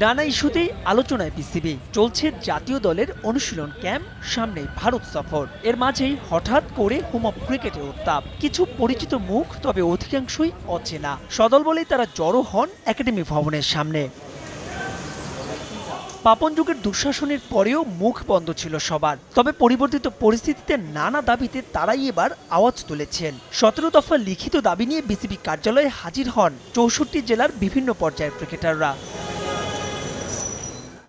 নানা ইস্যুতেই আলোচনায় বিসিবি। চলছে জাতীয় দলের অনুশীলন ক্যাম্প, সামনে ভারত সফর। এর মাঝেই হঠাৎ করে হোম অফ ক্রিকেটের উত্তাপ। কিছু পরিচিত মুখ, তবে অধিকাংশই অচেনা। সদল বলেই তারা জড়ো হন একাডেমি ভবনের সামনে। পাপন যুগের দুঃশাসনের পরেও মুখ বন্ধ ছিল সবার। তবে পরিবর্তিত পরিস্থিতিতে নানা দাবিতে তারাই এবার আওয়াজ তুলেছেন। সতেরো দফা লিখিত দাবি নিয়ে বিসিবি কার্যালয়ে হাজির হন চৌষট্টি জেলার বিভিন্ন পর্যায়ের ক্রিকেটাররা।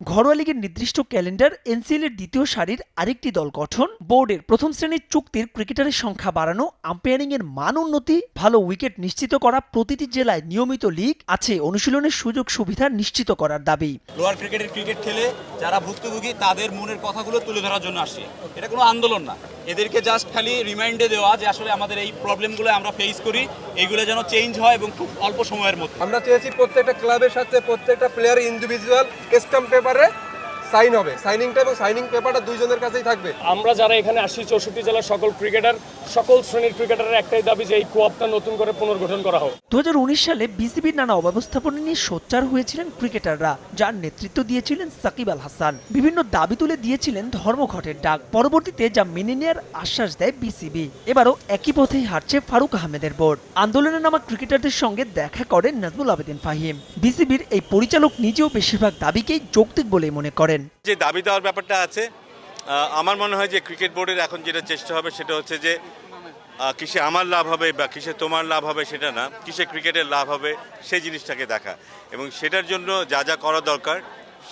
ঘরোয়া লীগের নির্দিষ্ট ক্যালেন্ডার এনসিএল এর দ্বিতীয় সারির আরেকটি দল গঠন। বোর্ডের প্রথম শ্রেণির চুক্তির ক্রিকেটারের সংখ্যা বাড়ানো আম্পায়ারিং এর মান উন্নতি ভালো উইকেট নিশ্চিত করা প্রতিটি জেলায় নিয়মিত লীগ আছে অনুশীলনের সুযোগ সুবিধা নিশ্চিত করার দাবি। লোয়ার ক্রিকেটের ক্রিকেট খেলে যারা ভুক্তভোগী তাদের মনের কথাগুলো তুলে ধরার জন্য আসে এটা কোনো আন্দোলন না। এদেরকে জাস্ট খালি রিমাইন্ডে দেওয়া যে আসলে আমাদের এই প্রবলেমগুলো আমরা ফেস করি এইগুলো যেন চেঞ্জ হয় এবং খুব অল্প সময়ের মধ্যে। আমরা চেয়েছি প্রত্যেকটা ক্লাবের সাথে প্রত্যেকটা প্লেয়ার ইন্ডিভিজুয়াল স্টাম্প পেপারে पर সাইন হবে। সাইনিংটা এবং সাইনিং পেপারটা দুইজনের কাছেই থাকবে। আমরা যারা এখানে আসছি চৌষট্টি জেলার সকল ক্রিকেটার সকল শ্রেণির ক্রিকেটারের একটাই দাবি যে এই কোয়াপটা নতুন করে পুনর্গঠন করা হোক। দু হাজার উনিশ সালে বিসিবির নানা অব্যবস্থাপনা নিয়ে সোচ্চার হয়েছিলেন ক্রিকেটাররা যার নেতৃত্ব দিয়েছিলেন সাকিব আল হাসান। বিভিন্ন দাবি তুলে দিয়েছিলেন ধর্মঘটের ডাক। পরবর্তীতে যা মেনে নেওয়ার আশ্বাস দেয় বিসিবি। এবারও একই পথেই হাঁটছে ফারুক আহমেদের বোর্ড। আন্দোলনে নামা ক্রিকেটারদের সঙ্গে দেখা করেন নাজমুল আবেদিন ফাহিম। বিসিবির এই পরিচালক নিজেও বেশিরভাগ দাবিকেই যৌক্তিক বলে মনে করেন। যে দাবি দেওয়ার ব্যাপারটা আছে আমার মনে হয় যে ক্রিকেট বোর্ডের এখন যেটা চেষ্টা হবে সেটা হচ্ছে যে কিসে আমার লাভ হবে বা কিসে তোমার লাভ হবে সেটা না কিসে ক্রিকেটের লাভ হবে সেই জিনিসটাকে দেখা। এবং সেটার জন্য যা যা করা দরকার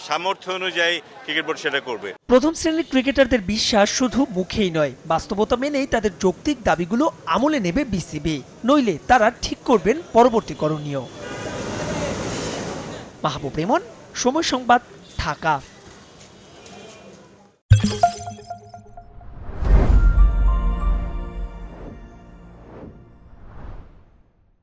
সামর্থ্য অনুযায়ী ক্রিকেট বোর্ড সেটা করবে। প্রথম শ্রেণির ক্রিকেটারদের বিশ্বাস শুধু মুখেই নয় বাস্তবতা মেনেই তাদের যৌক্তিক দাবিগুলো আমলে নেবে বিসিবি। নইলে তারা ঠিক করবেন পরবর্তী করণীয়। মাহবুব রেমন সময় সংবাদ ঢাকা।